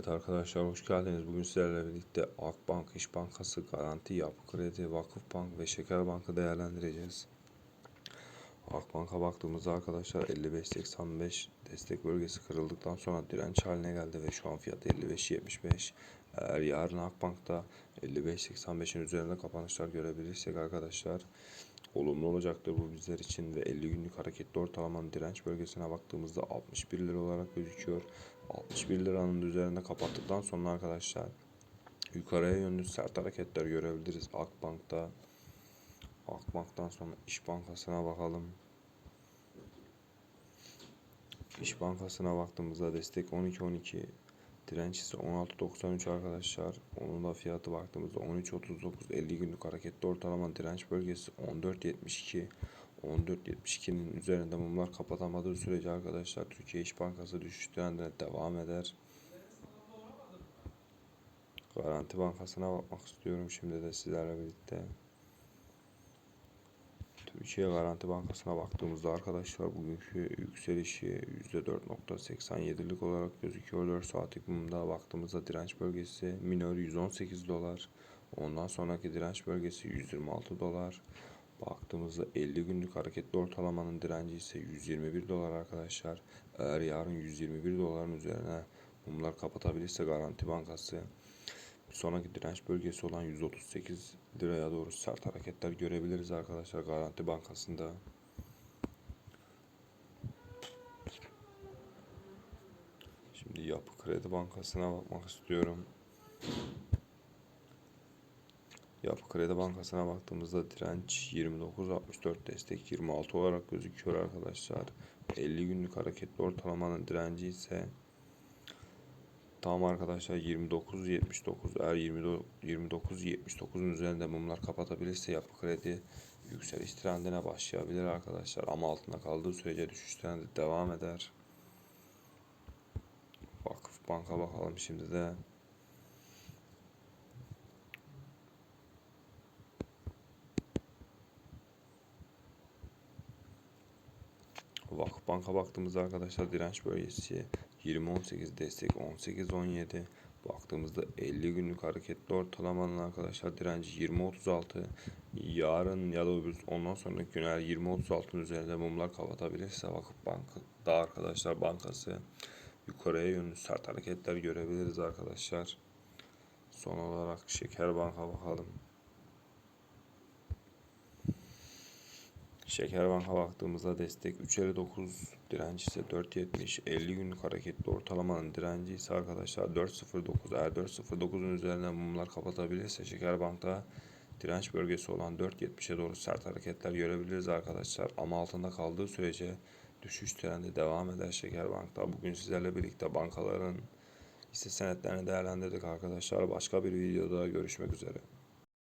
Evet arkadaşlar hoş geldiniz. Bugün sizlerle birlikte Akbank, İş Bankası, Garanti, Yapı Kredi, Vakıfbank ve Şeker Bank'ı değerlendireceğiz. Akbank'a baktığımızda arkadaşlar 55.85 destek bölgesi kırıldıktan sonra direnç haline geldi ve şu an fiyatı 55.75. Eğer yarın Akbank'ta 55.85'in üzerinde kapanışlar görebilirsek arkadaşlar olumlu olacaktır bu bizler için ve 50 günlük hareketli ortalamanın direnç bölgesine baktığımızda 61 lira olarak gözüküyor. 61 liranın üzerinde kapattıktan sonra arkadaşlar yukarıya yönlü sert hareketler görebiliriz Akbank'ta. Akbank'tan sonra İş Bankası'na bakalım. İş Bankası'na baktığımızda destek 12.12 direnç ise 16.93 arkadaşlar. Onun da fiyatı baktığımızda 13.39 50 günlük hareketli ortalama direnç bölgesi 14.72 14.72'nin üzerinde mumlar kapatamadığı sürece arkadaşlar Türkiye İş Bankası düşüş trendine devam eder. Garanti Bankası'na bakmak istiyorum şimdi de sizlerle birlikte. Türkiye Garanti Bankası'na baktığımızda arkadaşlar bugünkü yükselişi %4.87'lik olarak gözüküyor. 4 saatlik mumda baktığımızda direnç bölgesi minör 118 dolar. Ondan sonraki direnç bölgesi 126 dolar. Baktığımızda 50 günlük hareketli ortalamanın direnci ise 121 dolar arkadaşlar. Eğer yarın 121 doların üzerine mumlar kapatabilirse Garanti Bankası sonraki direnç bölgesi olan 138 liraya doğru sert hareketler görebiliriz arkadaşlar Garanti Bankası'nda. Şimdi Yapı Kredi Bankası'na bakmak istiyorum. Yapı Kredi Bankası'na baktığımızda direnç 29.64 destek 26 olarak gözüküyor arkadaşlar. 50 günlük hareketli ortalamanın direnci ise tam arkadaşlar 29.79 eğer 29.79'un üzerinde mumlar kapatabilirse Yapı Kredi yükseliş trendine başlayabilir arkadaşlar ama altında kaldığı sürece düşüş trendi devam eder. Vakıf Bank'a bakalım şimdi de. Vakıfbank'a baktığımızda arkadaşlar direnç bölgesi 20.18 destek 18.17 baktığımızda 50 günlük hareketli ortalamanın arkadaşlar direnci 20.36 yarın ya da öbür ondan sonraki gün eğer 20.36'ın üzerinde mumlar kapatabilirse Vakıfbank'da arkadaşlar bankası yukarıya yönlü sert hareketler görebiliriz arkadaşlar. Son olarak Şeker Bank'a bakalım. Şeker Bank'a baktığımızda destek 3.59 direnç ise 4.70 50 günlük hareketli ortalamanın direnci ise arkadaşlar 4.09 eğer 4.09'un üzerinden mumlar kapatabilirse Şeker Bank'ta direnç bölgesi olan 4.70'e doğru sert hareketler görebiliriz arkadaşlar ama altında kaldığı sürece düşüş trendi devam eder Şeker Bank'ta. Bugün sizlerle birlikte bankaların hisse senetlerini değerlendirdik arkadaşlar. Başka bir videoda görüşmek üzere.